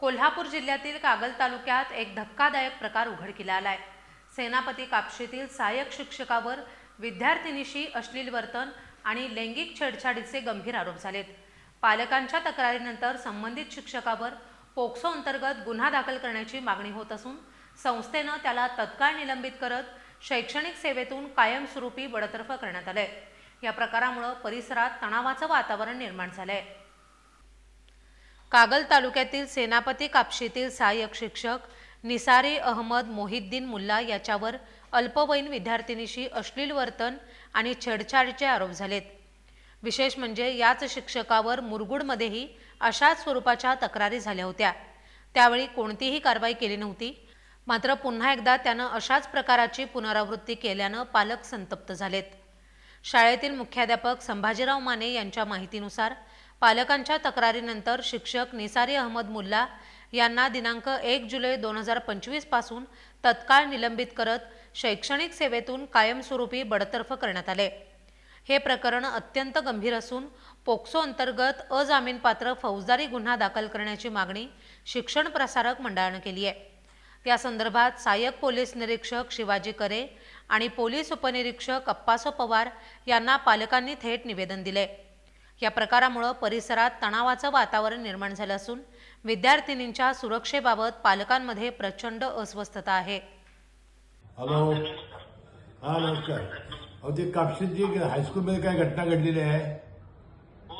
कोल्हापूर जिल्ह्यातील कागल तालुक्यात एक धक्कादायक प्रकार उघडकीला आलाय. सेनापती कापशीतील सहाय्यक शिक्षकावर विद्यार्थिनीशी अश्लील वर्तन आणि लैंगिक छेडछाडीचे गंभीर आरोप झालेत. पालकांच्या तक्रारीनंतर संबंधित शिक्षकावर पोक्सो अंतर्गत गुन्हा दाखल करण्याची मागणी होत असून संस्थेनं त्याला तत्काळ निलंबित करत शैक्षणिक सेवेतून कायमस्वरूपी बडतर्फ करण्यात आलंय. या प्रकारामुळं परिसरात तणावाचं वातावरण निर्माण झालंय. कागल तालुक्यातील सेनापती कापशीतील सहाय्यक शिक्षक निसारी अहमद मोहिद्दीन मुल्ला याच्यावर अल्पवयीन विद्यार्थिनीशी अश्लील वर्तन आणि छेडछाडीचे आरोप झालेत. विशेष म्हणजे याच शिक्षकावर मुरगुडमध्येही अशाच स्वरूपाच्या तक्रारी झाल्या होत्या. त्यावेळी कोणतीही कारवाई केली नव्हती. मात्र पुन्हा एकदा त्यानं अशाच प्रकाराची पुनरावृत्ती केल्यानं पालक संतप्त झालेत. शाळेतील मुख्याध्यापक संभाजीराव माने यांच्या माहितीनुसार पालकांच्या तक्रारीनंतर शिक्षक निसारी अहमद मुल्ला यांना दिनांक एक जुलै दोन हजार पंचवीसपासून तत्काळ निलंबित करत शैक्षणिक सेवेतून कायमस्वरूपी बडतर्फ करण्यात आले. हे प्रकरण अत्यंत गंभीर असून पोक्सो अंतर्गत अजामीनपात्र फौजदारी गुन्हा दाखल करण्याची मागणी शिक्षण प्रसारक मंडळानं केली आहे. या संदर्भात सहाय्यक पोलीस निरीक्षक शिवाजी करे आणि पोलीस उपनिरीक्षक अप्पासो पवार यांना पालकांनी थेट निवेदन दिले. या प्रकारामुळे परिसरात तणावाचं वातावरण निर्माण झालं असून विद्यार्थिनींच्या सुरक्षेबाबत पालकांमध्ये प्रचंड अस्वस्थता आहे. हॅलो. हा नमस्कार. अहो ते कापशीत जी हायस्कूलमध्ये काय घटना घडलेली आहे? हो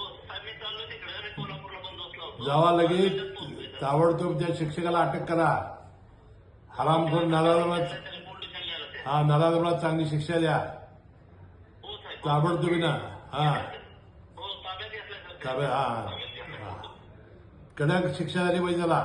जावा लगेच ताबडतोब त्या शिक्षकाला अटक करा. हरामखोर नालाला त्याने हा नालाला चांगली शिक्षा द्या. हो ताबडतोबी ना हा. ताब्यात हा. हा. कडक शिक्षा झाली पाहिजे त्याला.